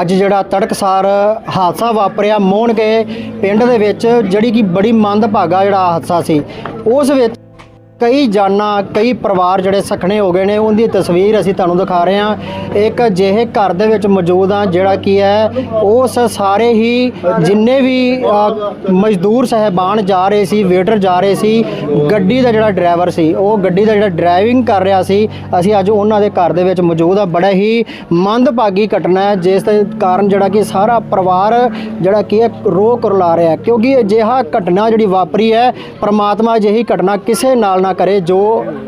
ਅੱਜ ਜਿਹੜਾ ਤੜਕਸਾਰ ਹਾਦਸਾ ਵਾਪਰਿਆ ਮੋਹਣ ਕੇ ਪਿੰਡ ਦੇ ਵਿੱਚ, ਜਿਹੜੀ ਕਿ ਬੜੀ ਮੰਦਭਾਗਾ ਜਿਹੜਾ ਹਾਦਸਾ ਸੀ, ਉਸ ਵਿੱਚ ਕਈ ਜਾਨਾਂ, ਕਈ ਪਰਿਵਾਰ ਜਿਹੜੇ ਸਖਣੇ ਹੋ ਗਏ ਨੇ, ਉਹਦੀ ਤਸਵੀਰ ਅਸੀਂ ਤੁਹਾਨੂੰ ਦਿਖਾ ਰਹੇ ਹਾਂ। ਇੱਕ ਅਜਿਹੇ ਘਰ ਦੇ ਵਿੱਚ ਮੌਜੂਦ ਆ ਜਿਹੜਾ ਕੀ ਹੈ, ਉਸ ਸਾਰੇ ਹੀ ਜਿੰਨੇ ਵੀ ਮਜ਼ਦੂਰ ਸਹਿਬਾਨ ਜਾ ਰਹੇ ਸੀ ਵੇਟਰ ਜਾ ਰਹੇ ਸੀ, ਗੱਡੀ ਦਾ ਜਿਹੜਾ ਡਰਾਈਵਰ ਸੀ, ਉਹ ਗੱਡੀ ਦਾ ਜਿਹੜਾ ਡਰਾਈਵਿੰਗ ਕਰ ਰਿਹਾ ਸੀ, ਅਸੀਂ ਅੱਜ ਉਹਨਾਂ ਦੇ ਘਰ ਦੇ ਵਿੱਚ ਮੌਜੂਦ ਆ ਬੜਾ ਹੀ ਮੰਦਭਾਗੀ ਘਟਨਾ ਹੈ, ਜਿਸ ਦੇ ਕਾਰਨ ਜਿਹੜਾ ਕਿ ਸਾਰਾ ਪਰਿਵਾਰ ਜਿਹੜਾ ਕੀ ਹੈ ਰੋ ਕਰਲਾ ਰਿਹਾ ਕਿਉਂਕਿ ਅਜਿਹਾ ਘਟਨਾ ਜਿਹੜੀ ਵਾਪਰੀ ਹੈ, ਪ੍ਰਮਾਤਮਾ ਅਜਿਹੀ ਘਟਨਾ ਕਿਸੇ ਨਾਲ ਨਾ ਕਰੇ ਜੋ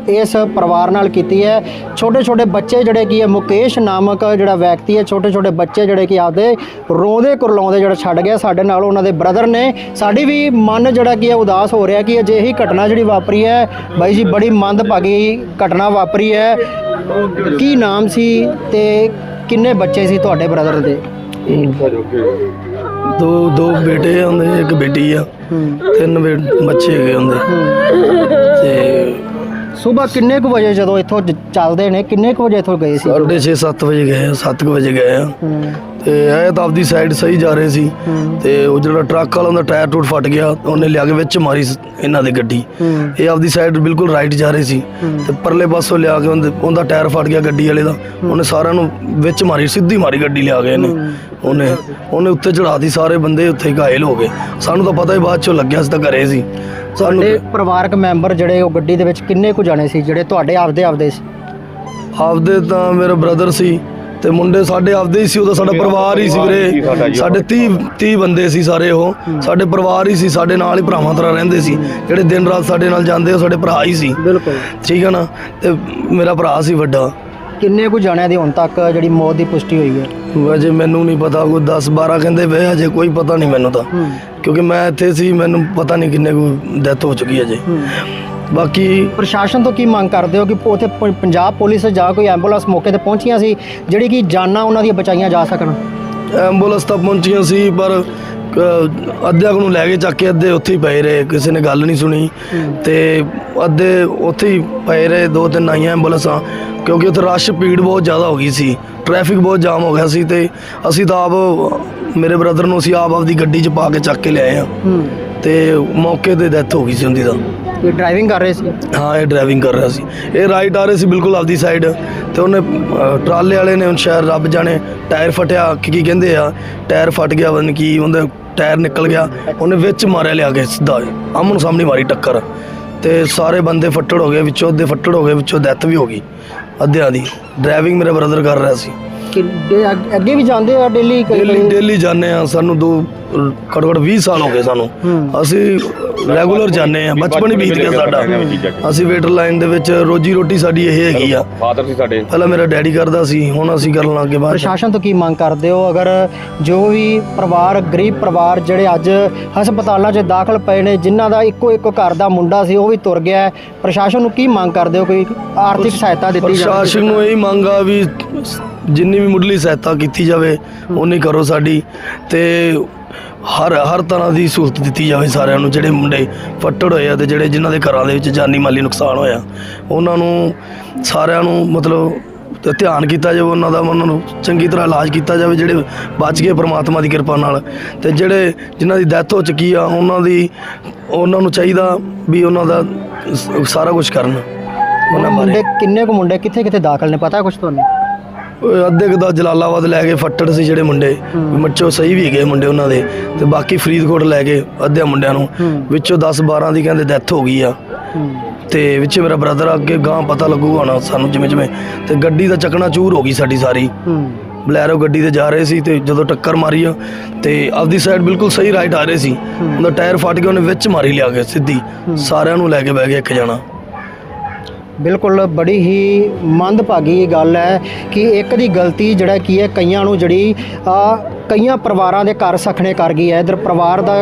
ਇਸ ਪਰਿਵਾਰ ਨਾਲ ਕੀਤੀ ਹੈ। ਛੋਟੇ ਛੋਟੇ ਬੱਚੇ ਜਿਹੜੇ ਕੀ ਹੈ ਮੁਕੇਸ਼ ਨਾਮਕ ਜਿਹੜਾ ਵਿਅਕਤੀ ਹੈ ਛੋਟੇ ਛੋਟੇ ਬੱਚੇ ਜਿਹੜੇ ਕਿ ਆਪਦੇ ਰੋਂਦੇ ਕੁਰਲਾਉਂਦੇ ਜਿਹੜਾ ਛੱਡ ਗਿਆ ਸਾਡੇ ਨਾਲ ਉਹਨਾਂ ਦੇ ਬ੍ਰਦਰ ਨੇ। ਸਾਡੀ ਵੀ ਮਨ ਜਿਹੜਾ ਕੀ ਹੈ ਉਦਾਸ ਹੋ ਰਿਹਾ ਕਿ ਅਜਿਹੀ ਘਟਨਾ ਜਿਹੜੀ ਵਾਪਰੀ ਹੈ ਬਾਈ ਜੀ ਬੜੀ ਮੰਦਭਾਗੀ ਘਟਨਾ ਵਾਪਰੀ ਹੈ। ਕੀ ਨਾਮ ਸੀ ਤੇ ਕਿੰਨੇ ਬੱਚੇ ਸੀ ਤੁਹਾਡੇ ਬ੍ਰਦਰ ਦੇ? ਦੋ ਦੋ ਬੇਟੇ ਆ ਉਹਦੇ ਇੱਕ ਬੇਟੀ ਆ। ਤਿੰਨ ਬੱਚੇ ਹੈਗੇ ਉਹਦੇ। ਤੇ ਸਵੇਰ ਕਿੰਨੇ ਕੁ ਵਜੇ ਜਦੋਂ ਇੱਥੋਂ ਜ- ਚੱਲਦੇ ਨੇ ਕਿੰਨੇ ਕੁ ਵਜੇ ਇੱਥੋਂ ਗਏ ਸੀ? ਸਾਢੇ ਛੇ 7 ਵਜੇ ਗਏ ਆ 7 ਵਜੇ ਗਏ ਆ। ਹੂੰ, ਤੇ ਇਹ ਤਾਂ ਆਪਦੀ ਸਾਈਡ ਸਹੀ ਜਾ ਰਹੇ ਸੀ। ਹੂੰ, ਤੇ ਉਹ ਜਿਹੜਾ ਟਰੱਕ ਵਾਲਾ ਉਹਦਾ ਟਾਇਰ ਟੁੱਟ ਫਟ ਗਿਆ ਉਹਨੇ ਲਿਆ ਕੇ ਵਿੱਚ ਮਾਰੀ ਸ- ਇਹਨਾਂ ਦੀ ਗੱਡੀ। ਹੂੰ, ਇਹ ਆਪਦੀ ਸਾਈਡ ਬਿਲਕੁਲ ਰਾਈਟ ਜਾ ਰਹੇ ਸੀ। ਹੂੰ। ਤੇ ਪਰਲੇ ਪਾਸੋਂ ਲਿਆ ਕੇ ਉਹਦੇ- ਉਹਦਾ ਟਾਇਰ ਫਟ ਗਿਆ ਗੱਡੀ ਵਾਲੇ ਦਾ। ਉਹਨੇ ਸਾਰਿਆਂ ਨੂੰ ਵਿੱਚ ਮਾਰੀ ਸਿੱਧੀ ਮਾਰੀ ਗੱਡੀ ਲਿਆ ਕੇ ਇਹਨੇ। ਉਹਨੇ ਉਹਨੇ ਉੱਤੇ ਚੜਾਤੀ ਸਾਰੇ ਬੰਦੇ ਉੱਥੇ ਹੀ ਘਾਇਲ ਹੋ ਗਏ। ਸਾਨੂੰ ਤਾਂ ਪਤਾ ਹੀ ਬਾਅਦ ਚੋਂ ਲੱਗਿਆ ਸੀ ਤਾਂ ਘਰੇ ਸੀ। ਸਾਨੂੰ ਤੇ ਪਰਿਵਾਰਕ ਮੈਂਬਰ ਜਿਹੜੇ ਉਹ ਗੱਡੀ ਦੇ ਵਿੱਚ ਕਿੰਨੇ ਕੁ ਜਾਣੇ ਸੀ ਜਿਹੜੇ ਤੁਹਾਡੇ ਆਪਦੇ ਆਪਦੇ ਸੀ? ਆਪਦੇ ਤਾਂ ਮੇਰਾ ਬ੍ਰਦਰ ਸੀ ਤੇ ਮੁੰਡੇ ਸਾਡੇ ਆਪਦੇ ਹੀ ਸੀ ਉਹਦਾ ਸਾਡਾ ਪਰਿਵਾਰ ਹੀ ਸੀ ਵੀਰੇ। ਸਾਡੇ 30 30 ਬੰਦੇ ਸੀ ਸਾਰੇ ਉਹ। ਸਾਡੇ ਪਰਿਵਾਰ ਹੀ ਸੀ ਸਾਡੇ ਨਾਲ ਹੀ ਭਰਾਵਾਂ ਤਰ੍ਹਾਂ ਰਹਿੰਦੇ ਸੀ। ਜਿਹੜੇ ਦਿਨ ਰਾਤ ਸਾਡੇ ਨਾਲ ਜਾਂਦੇ ਉਹ ਸਾਡੇ ਭਰਾ ਹੀ ਸੀ। ਬਿਲਕੁਲ। ਠੀਕ ਹੈ ਨਾ? ਤੇ ਮੇਰਾ ਭਰਾ ਸੀ ਵੱਡਾ। ਕਿੰਨੇ ਕੁ ਜਾਣਿਆਂ ਦੀ ਹੁਣ ਤੱਕ ਜਿਹੜੀ ਮੌਤ ਦੀ ਪੁਸ਼ਟੀ ਹੋਈ ਹੈ? ਵਜੇ ਮੈਨੂੰ ਨਹੀਂ ਪਤਾ ਕੋਈ 10 12 ਕਹਿੰਦੇ ਵੇ ਅਜੇ ਕੋਈ ਪਤਾ ਨਹੀਂ ਮੈਨੂੰ ਤਾਂ। ਕਿਉਂਕਿ ਮੈਂ ਇੱਥੇ ਸੀ ਮੈਨੂੰ ਪਤਾ ਨਹੀਂ ਕਿੰਨੇ ਕੋ ਡੈਥ ਹੋ ਚੁੱਕੀ ਹੈ ਅਜੇ ਹੂੰ। ਬਾਕੀ ਪ੍ਰਸ਼ਾਸਨ ਤੋਂ ਕੀ ਮੰਗ ਕਰਦੇ ਹੋ ਕਿ ਉੱਥੇ ਪੰਜਾਬ ਪੁਲਿਸ ਜਾਂ ਕੋਈ ਐਂਬੂਲੈਂਸ ਮੌਕੇ ਤੇ ਪਹੁੰਚੀਆਂ ਸੀ ਜਿਹੜੀ ਕਿ ਜਾਨਾਂ ਉਹਨਾਂ ਦੀਆਂ ਬਚਾਈਆਂ ਜਾ ਸਕਣ? ਐਂਬੂਲੈਂਸ ਤਾਂ ਪਹੁੰਚੀਆਂ ਸੀ ਪਰ ਅੱਧਿਆਂ ਨੂੰ ਲੈ ਕੇ ਚੱਕ ਕੇ ਅੱਧੇ ਉੱਥੇ ਹੀ ਪਏ ਰਹੇ ਕਿਸੇ ਨੇ ਗੱਲ ਨਹੀਂ ਸੁਣੀ। ਤੇ ਅੱਧੇ ਉੱਥੇ ਹੀ ਪਏ ਰਹੇ ਦੋ ਤਿੰਨ ਆਈਆਂ ਐਂਬੂਲੈਂਸਾਂ ਕਿਉਂਕਿ ਉੱਥੇ ਰਸ਼ ਭੀੜ ਬਹੁਤ ਜ਼ਿਆਦਾ ਹੋ ਗਈ ਸੀ ਟ੍ਰੈਫਿਕ ਬਹੁਤ ਜਾਮ ਹੋ ਗਿਆ ਸੀ ਤੇ ਅਸੀਂ ਤਾਂ ਆਪ ਮੇਰੇ ਬ੍ਰਦਰ ਨੂੰ ਅਸੀਂ ਆਪ ਆਪਦੀ ਗੱਡੀ 'ਚ ਪਾ ਕੇ ਚੱਕ ਕੇ ਲਿਆਏ ਆ। ਹੂੰ। ਤੇ ਮੌਕੇ ਤੇ ਡੈਥ ਹੋ ਗਈ ਸੀ ਉਹਦੀ ਤਾਂ। ਇਹ ਡਰਾਈਵਿੰਗ ਕਰ ਰਹੇ ਸੀ? ਹਾਂ ਇਹ ਡਰਾਈਵਿੰਗ ਕਰ ਰਿਹਾ ਸੀ। ਇਹ ਰਾਈਟ ਆ ਰਹੇ ਸੀ ਬਿਲਕੁਲ ਆਪਦੀ ਸਾਈਡ ਤੇ ਉਹਨੇ ਅ, ਟਰਾਲੇ ਵਾਲੇ ਨੇ ਹੁਣ ਸ਼ਾਇਦ ਰੱਬ ਜਾਣੇ ਟਾਇਰ ਫਟਿਆ ਕੀ ਕੀ ਕਹਿੰਦੇ ਆ ਟਾਇਰ ਫਟ ਗਿਆ ਪਤਾ ਨਹੀਂ ਕੀ ਉਹਦਾ ਟਾਇਰ ਨਿਕਲ ਗਿਆ। ਉਹਨੇ ਵਿੱਚ ਮਾਰਿਆ ਲਿਆ ਕੇ ਸਿੱਧਾ। ਆਮਣ ਸਾਹਮਣੇ ਮਾਰੀ ਟੱਕਰ। ਤੇ ਸਾਰੇ ਬੰਦੇ ਫੱਟੜ ਹੋ ਗਏ ਵਿੱਚੋਂ ਅੱਧੇ ਫੱਟੜ ਹੋ ਗਏ ਵਿੱਚੋਂ ਡੈਥ ਵੀ ਹੋ ਗਈ। ਅੱਧਿਆਂ ਦੀ। ਡਰਾਈਵਿੰਗ ਮੇਰੇ ਬ੍ਰਦਰ ਕਰ ਰਿਹਾ ਸੀ। ਕਿ ਡੇ- ਅੱਗ- ਅੱਗੇ ਵੀ ਜਾਂਦੇ ਆ ਡੇਲੀ ਡੇਲੀ ਡੇਲੀ ਜਾਂਦੇ ਆ ਸਾਨੂੰ ਦੋ ਘੱਟੋ ਘੱਟ 20 ਸਾਲ ਹੋ ਗਏ ਸਾਨੂੰ। ਅਸੀਂ ਰੈਗੂਲਰ ਜਾਂਦੇ ਆ ਬਚਪਨ ਹੀ ਬੀਤ ਗਿਆ ਸਾਡਾ। ਅਸੀਂ ਵੇਟਰ ਲਾਈਨ ਦੇ ਵਿੱਚ ਰੋਜੀ ਰੋਟੀ ਸਾਡੀ ਇਹ ਹੈਗੀ ਆ। ਫਾਦਰ ਸੀ ਸਾਡੇ। ਪਹਿਲਾਂ ਮੇਰਾ ਡੈਡੀ ਕਰਦਾ ਸੀ ਹੁਣ ਅਸੀਂ ਕਰਨ ਲੱਗੇ ਬਾਅਦ 'ਚ। ਪ੍ਰਸ਼ਾਸਨ ਤੋਂ ਕੀ ਮੰਗ ਕਰਦੇ ਹੋ? ਅਗਰ ਜੋ ਵੀ ਪਰਿਵਾਰ ਗਰੀਬ ਪਰਿਵਾਰ ਜਿਹੜੇ ਅੱਜ ਹਸਪਤਾਲਾਂ 'ਚ ਦਾਖਲ ਪਏ ਨੇ ਜਿਨ੍ਹਾਂ ਦਾ ਇੱਕੋ ਇੱਕ ਘਰ ਦਾ ਮੁੰਡਾ ਸੀ ਉਹ ਵੀ ਤੁਰ ਗਿਆ ਹੈ ਪ੍ਰਸ਼ਾਸਨ ਨੂੰ ਕੀ ਮੰਗ ਕਰਦੇ ਹੋ? ਕੋਈ ਆਰਥਿਕ ਸਹਾਇਤਾ ਦਿੱਤੀ ਜਾਵੇ। ਪ੍ਰਸ਼ਾਸਨ ਨੂੰ ਇਹ ਮੰਗ ਆ ਵੀ ਜਿੰਨੀ ਵੀ ਮੁੱਢਲੀ ਸਹਾਇਤਾ ਕੀਤੀ ਜਾਵੇ ਉਨੀ ਕਰੋ ਸਾਡੀ ਤੇ ਹਰ ਹਰ ਤਰ੍ਹਾਂ ਦੀ ਸਹੂਲਤ ਦਿੱਤੀ ਜਾਵੇ ਸਾਰਿਆਂ ਨੂੰ, ਜਿਹੜੇ ਮੁੰਡੇ ਫੱਟੜ ਹੋਏ ਆ ਤੇ ਜਿਹੜੇ ਜਿਨ੍ਹਾਂ ਦੇ ਘਰਾਂ ਦੇ ਵਿੱਚ ਜਾਨੀ ਮਾਲੀ ਨੁਕਸਾਨ ਹੋਇਆ, ਉਹਨਾਂ ਨੂੰ ਸਾਰਿਆਂ ਨੂੰ ਮਤਲਬ ਤੇ ਧਿਆਨ ਕੀਤਾ ਜਾਵੇ, ਉਹਨਾਂ ਦਾ ਉਹਨਾਂ ਨੂੰ ਚੰਗੀ ਤਰ੍ਹਾਂ ਇਲਾਜ ਕੀਤਾ ਜਾਵੇ, ਜਿਹੜੇ ਬਚ ਗਏ ਪ੍ਰਮਾਤਮਾ ਦੀ ਕਿਰਪਾ ਨਾਲ ਤੇ ਜਿਹੜੇ ਜਿਨ੍ਹਾਂ ਦੀ ਡੈਥ ਹੋ ਚੁੱਕੀ ਆ, ਉਹਨਾਂ ਦੀ, ਉਹਨਾਂ ਨੂੰ ਚਾਹੀਦਾ ਵੀ ਉਹਨਾਂ ਦਾ ਸਾਰਾ ਕੁਝ ਕਰਨ। ਉਹਨਾਂ ਬਾਰੇ। ਮੁੰਡੇ ਕਿੰਨੇ ਕੁ ਮੁੰਡੇ ਕਿੱਥੇ ਕਿੱਥੇ ਦਾਖਲ ਨੇ, ਪਤਾ ਕੁਝ ਤੁਹਾਨੂੰ? ਅੱਧੇ ਕੁ ਦਾ ਜਲਾਲਾਬਾਦ ਲੈ ਕੇ ਫੱਟੜ ਸੀ ਜਿਹੜੇ ਮੁੰਡੇ। ਮੱਚੋ ਸਹੀ ਵੀ ਹੈਗੇ ਮੁੰਡੇ ਉਹਨਾਂ ਦੇ। ਤੇ ਬਾਕੀ ਫਰੀਦਕੋਟ ਲੈ ਕੇ ਅੱਧਿਆਂ ਮੁੰਡਿਆਂ ਨੂੰ। ਵਿੱਚੋਂ 10 12 ਦੀ ਕਹਿੰਦੇ ਡੈਥ ਹੋ ਗਈ ਆ। ਤੇ ਵਿੱਚ ਮੇਰਾ ਬ੍ਰਦਰ ਅੱਗੇ ਗਾਂ ਪਤਾ ਲੱਗੂਗਾ ਹੁਣ ਸਾਨੂੰ ਜਿਵੇਂ ਜਿਵੇਂ। ਤੇ ਗੱਡੀ ਦਾ ਚੱਕਣਾ ਚੂਰ ਹੋ ਗਈ ਸਾਡੀ ਸਾਰੀ। ਬਲੈਰੋ ਗੱਡੀ ਤੇ ਜਾ ਰਹੇ ਸੀ ਤੇ ਜਦੋਂ ਟੱਕਰ ਮਾਰੀ ਆ ਤੇ ਆਪਦੀ ਸਾਈਡ ਬਿਲਕੁਲ ਸਹੀ ਰਾਈਟ ਆ ਰਹੇ ਸੀ। ਉਹਦਾ ਟਾਇਰ ਫਟ ਗਿਆ ਉਹਨੇ ਵਿੱਚ ਮਾਰੀ ਲਿਆ ਕੇ ਸਿੱਧੀ। ਸਾਰਿਆਂ ਨੂੰ ਲੈ ਕੇ ਬਹਿ ਗਿਆ ਇੱਕ ਜਣਾ। ਬਿਲਕੁਲ ਬੜੀ ਹੀ ਮੰਦਭਾਗੀ ਗੱਲ ਹੈ ਕਿ ਇੱਕ ਦੀ ਗਲਤੀ ਜਿਹੜਾ ਕੀ ਹੈ ਕਈਆਂ ਨੂੰ ਜਿਹੜੀ ਆ ਕਈਆਂ ਪਰਿਵਾਰਾਂ ਦੇ ਘਰ ਸਖਣੇ ਕਰ ਗਈ ਹੈ। ਇਧਰ ਪਰਿਵਾਰ ਦਾ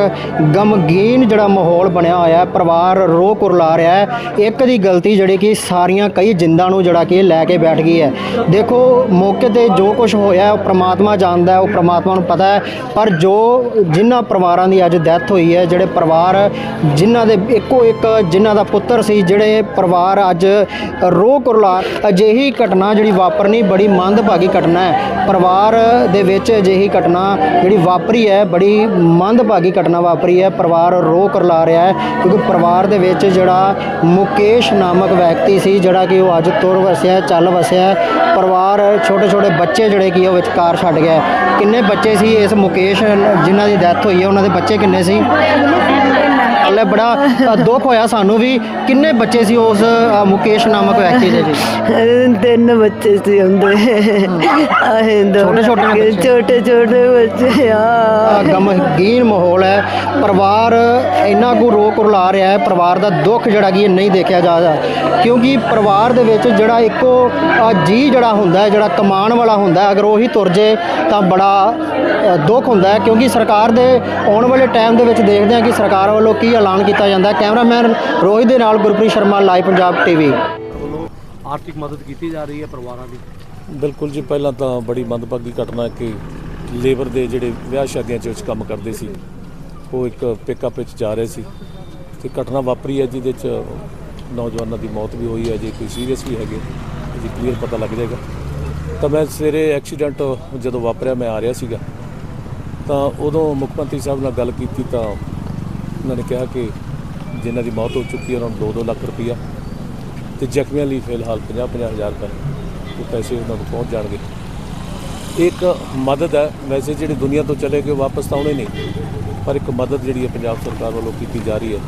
ਗਮਗੀਨ ਜਿਹੜਾ ਮਾਹੌਲ ਬਣਿਆ ਹੋਇਆ ਹੈ। ਪਰਿਵਾਰ ਰੋ ਕੁਰਲਾ ਰਿਹਾ ਹੈ। ਇੱਕ ਦੀ ਗਲਤੀ ਜਿਹੜੀ ਕਿ ਸਾਰੀਆਂ ਕਈ ਜਿੰਦਾਂ ਨੂੰ ਜਿਹੜਾ ਕਿ ਲੈ ਕੇ ਬੈਠ ਗਈ ਹੈ। ਦੇਖੋ, ਮੌਕੇ ਤੇ ਜੋ ਕੁਝ ਹੋਇਆ, ਉਹ ਪ੍ਰਮਾਤਮਾ ਜਾਣਦਾ ਹੈ, ਉਹ ਪ੍ਰਮਾਤਮਾ ਨੂੰ ਪਤਾ ਹੈ। ਪਰ ਜੋ ਜਿਨ੍ਹਾਂ ਪਰਿਵਾਰਾਂ ਦੀ ਅੱਜ ਡੈਥ ਹੋਈ ਹੈ, ਜਿਹੜੇ ਪਰਿਵਾਰ ਜਿਨ੍ਹਾਂ ਦੇ ਇੱਕੋ ਇੱਕ ਜਿਨ੍ਹਾਂ ਦਾ ਪੁੱਤਰ ਸੀ, ਜਿਹੜੇ ਪਰਿਵਾਰ ਅੱਜ ਰੋ ਕੁਰਲਾ, ਅਜਿਹੀ ਘਟਨਾ ਜਿਹੜੀ ਵਾਪਰਨੀ ਬੜੀ ਮੰਦਭਾਗੀ ਘਟਨਾ ਹੈ। ਪਰਿਵਾਰ ਦੇ ਵਿੱਚ ਅਜਿਹੀ ਘਟਨਾ ਘਟਨਾ ਜਿਹੜੀ ਵਾਪਰੀ ਹੈ, ਬੜੀ ਮੰਦਭਾਗੀ ਘਟਨਾ ਵਾਪਰੀ ਹੈ। ਪਰਿਵਾਰ ਰੋ ਕੁਰਲਾ ਰਿਹਾ ਹੈ ਕਿਉਂਕਿ ਪਰਿਵਾਰ ਦੇ ਵਿੱਚ ਜਿਹੜਾ ਮੁਕੇਸ਼ ਨਾਮਕ ਵਿਅਕਤੀ ਸੀ, ਜਿਹੜਾ ਕਿ ਉਹ ਅੱਜ ਤੁਰ ਵਸਿਆ, ਚੱਲ ਵਸਿਆ ਪਰਿਵਾਰ ਛੋਟੇ ਛੋਟੇ ਬੱਚੇ ਜਿਹੜੇ ਕਿ ਉਹ ਵਿਚਕਾਰ ਛੱਡ ਗਿਆ ਕਿੰਨੇ ਬੱਚੇ ਸੀ ਇਸ ਮੁਕੇਸ਼, ਜਿਨ੍ਹਾਂ ਦੀ ਡੈਥ ਹੋਈ ਹੈ, ਉਹਨਾਂ ਦੇ ਬੱਚੇ ਕਿੰਨੇ ਸੀ? ਹਲੇ ਬੜਾ ਅ, ਦੁੱਖ ਹੋਇਆ ਸਾਨੂੰ ਵੀ। ਕਿੰਨੇ ਬੱਚੇ ਸੀ ਉਸ ਮੁਕੇਸ਼ ਨਾਮਕ ਵਿਅਕਤੀ ਦੇ ਜੀ ਤਿੰਨ ਬੱਚੇ ਸੀ ਹੁੰਦੇ ਆਹੇ ਛੋਟੇ ਛੋਟੇ? ਛੋਟੇ ਛੋਟੇ ਬੱਚੇ ਆ। ਗਮਗੀਨ ਮਾਹੌਲ ਹੈ। ਪਰਿਵਾਰ ਇੰਨਾ ਕੁ ਰੋ ਕੁਰਲਾ ਰਿਹਾ ਹੈ। ਪਰਿਵਾਰ ਦਾ ਦੁੱਖ ਜਿਹੜਾ ਕਿ ਨਹੀਂ ਦੇਖਿਆ ਜਾ ਰਿਹਾ। ਕਿਉਂਕਿ ਪਰਿਵਾਰ ਦੇ ਵਿੱਚ ਜਿਹੜਾ ਇੱਕੋ ਜੀ ਜਿਹੜਾ ਹੁੰਦਾ ਹੈ ਜਿਹੜਾ ਕਮਾਉਣ ਵਾਲਾ ਹੁੰਦਾ ਹੈ ਅਗਰ ਉਹੀ ਤੁਰ ਜੇ ਤਾਂ ਬੜਾ ਦੁੱਖ ਹੁੰਦਾ ਹੈ। ਕਿਉਂਕਿ ਸਰਕਾਰ ਦੇ ਆਉਣ ਵਾਲੇ ਟਾਈਮ ਦੇ ਵਿੱਚ ਦੇਖਦੇ ਹਾਂ ਕਿ ਸਰਕਾਰ ਵੱਲੋਂ ਕੀ ਐਲਾਨ ਕੀਤਾ ਜਾਂਦਾ ਹੈ। ਕੈਮਰਾਮੈਨ ਰੋਹਿਤ ਦੇ ਨਾਲ ਗੁਰਪ੍ਰੀਤ ਸ਼ਰਮਾ ਲਾਈਵ ਪੰਜਾਬ ਟੀਵੀ। ਵੱਲੋਂ ਆਰਥਿਕ ਮਦਦ ਕੀਤੀ ਜਾ ਰਹੀ ਹੈ ਪਰਿਵਾਰਾਂ ਦੀ? ਬਿਲਕੁਲ ਜੀ ਪਹਿਲਾਂ ਤਾਂ ਬੜੀ ਮੰਦਭਾਗੀ ਘਟਨਾ ਕਿ ਲੇਬਰ ਦੇ ਜਿਹੜੇ ਵਿਆਹ ਸ਼ਾਦੀਆਂ 'ਚ ਵਿੱਚ ਕੰਮ ਕਰਦੇ ਸੀ ਉਹ ਇੱਕ ਪਿਕਅਪ ਵਿੱਚ ਜਾ ਰਹੇ ਸੀ। ਤੇ ਘਟਨਾ ਵਾਪਰੀ ਹੈ ਜਿਹਦੇ 'ਚ ਨੌਜਵਾਨਾਂ ਦੀ ਮੌਤ ਵੀ ਹੋਈ ਹੈ ਜੇ ਕੋਈ ਸੀਰੀਅਸ ਵੀ ਹੈਗੇ ਜੀ ਕਲੀਅਰ ਪਤਾ ਲੱਗ ਜਾਏਗਾ। ਤਾਂ ਮੈਂ ਸਵੇਰੇ ਐਕਸੀਡੈਂਟ ਜਦੋਂ ਵਾਪਰਿਆ ਮੈਂ ਆ ਰਿਹਾ ਸੀਗਾ। ਤਾਂ ਉਦੋਂ ਮੁੱਖ ਮੰਤਰੀ ਸਾਹਿਬ ਨਾਲ ਗੱਲ ਕੀਤੀ ਤਾਂ ਉਹਨਾਂ ਨੇ ਕਿਹਾ ਕਿ ਜਿਨ੍ਹਾਂ ਦੀ ਮੌਤ ਹੋ ਚੁੱਕੀ ਹੈ, ਉਹਨਾਂ ਨੂੰ 2-2 ਲੱਖ ਰੁਪਈਆ ਤੇ ਜ਼ਖਮੀਆਂ ਲਈ ਫਿਲਹਾਲ 50-50 ਹਜ਼ਾਰ ਰੁਪਏ ਉਹ ਪੈਸੇ ਉਹਨਾਂ ਨੂੰ ਪਹੁੰਚ ਜਾਣਗੇ। ਇੱਕ ਮਦਦ ਹੈ, ਵੈਸੇ ਜਿਹੜੀ ਦੁਨੀਆ ਤੋਂ ਚਲੇ ਗਏ ਵਾਪਸ ਤਾਂ ਆਉਣੇ ਨਹੀਂ, ਪਰ ਇੱਕ ਮਦਦ ਜਿਹੜੀ ਹੈ ਪੰਜਾਬ ਸਰਕਾਰ ਵੱਲੋਂ ਕੀਤੀ ਜਾ ਰਹੀ ਹੈ।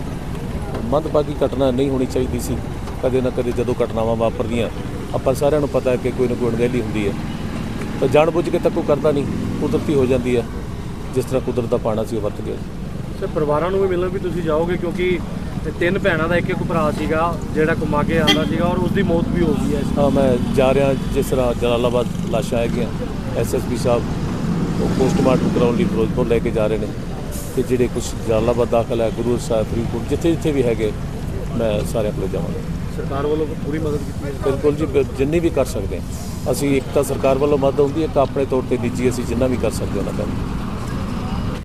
ਮੰਦਭਾਗੀ ਘਟਨਾ ਨਹੀਂ ਹੋਣੀ ਚਾਹੀਦੀ ਸੀ, ਕਦੇ ਨਾ ਕਦੇ ਜਦੋਂ ਘਟਨਾਵਾਂ ਵਾਪਰਦੀਆਂ, ਆਪਾਂ ਸਾਰਿਆਂ ਨੂੰ ਪਤਾ ਹੈ ਕਿ ਕੋਈ ਨਾ ਕੋਈ ਅਣਗਹਿਲੀ ਹੁੰਦੀ ਹੈ। ਤਾਂ ਜਾਣਬੁੱਝ ਕੇ ਤਾਂ ਕੋਈ ਕਰਦਾ ਨਹੀਂ, ਕੁਦਰਤੀ ਹੋ ਜਾਂਦੀ ਹੈ, ਜਿਸ ਤਰ੍ਹਾਂ ਕੁਦਰਤ ਦਾ ਪਾਣਾ ਸੀ ਉਹ ਵਰਤ ਗਿਆ ਸਰ ਪਰਿਵਾਰਾਂ ਨੂੰ ਵੀ ਮਿਲਣ ਵੀ ਤੁਸੀਂ ਜਾਓਗੇ ਕਿਉਂਕਿ ਤਿੰਨ ਭੈਣਾਂ ਦਾ ਇੱਕ ਇੱਕ ਭਰਾ ਸੀਗਾ ਜਿਹੜਾ ਕਮਾ ਕੇ ਆਉਂਦਾ ਸੀਗਾ ਔਰ ਉਸ ਦੀ ਮੌਤ ਵੀ ਹੋ ਗਈ ਹੈ। ਹਾਂ ਮੈਂ ਜਾ ਰਿਹਾ ਜਿਸ ਤਰ੍ਹਾਂ ਜਲਾਲਾਬਾਦ ਲਾਸ਼ਾਂ ਹੈਗੀਆਂ ਐਸਐਸਪੀ ਸਾਹਿਬ ਉਹ ਪੋਸਟਮਾਰਟਮ ਕਰਾਉਣ ਲਈ ਫਿਰੋਜ਼ਪੁਰ ਲੈ ਕੇ ਜਾ ਰਹੇ ਨੇ। ਤੇ ਜਿਹੜੇ ਕੁਝ ਜਲਾਲਾਬਾਦ ਦਾਖਲ ਹੈ ਗੁਰੂ ਸਾਹਿਬ ਫਰੀਦਕੋਟ ਜਿੱਥੇ ਜਿੱਥੇ ਵੀ ਹੈਗੇ ਮੈਂ ਸਾਰਿਆਂ ਕੋਲ ਜਾਵਾਂਗਾ। ਸਰਕਾਰ ਵੱਲੋਂ ਪੂਰੀ ਮਦਦ ਕੀਤੀ ਹੈ? ਬਿਲਕੁਲ ਜੀ ਬਿਲ- ਜਿੰਨੀ ਵੀ ਕਰ ਸਕਦੇ ਹਾਂ। ਅਸੀਂ ਇੱਕ ਤਾਂ ਸਰਕਾਰ ਵੱਲੋਂ ਮਦਦ ਹੁੰਦੀ ਹੈ ਇੱਕ ਆਪਣੇ ਤੌਰ ਤੇ ਨਿੱਜੀ ਅਸੀਂ ਜਿੰਨਾ ਵੀ ਕਰ ਸਕਦੇ ਹਾਂ ਉਹਨਾਂ ਦਾ।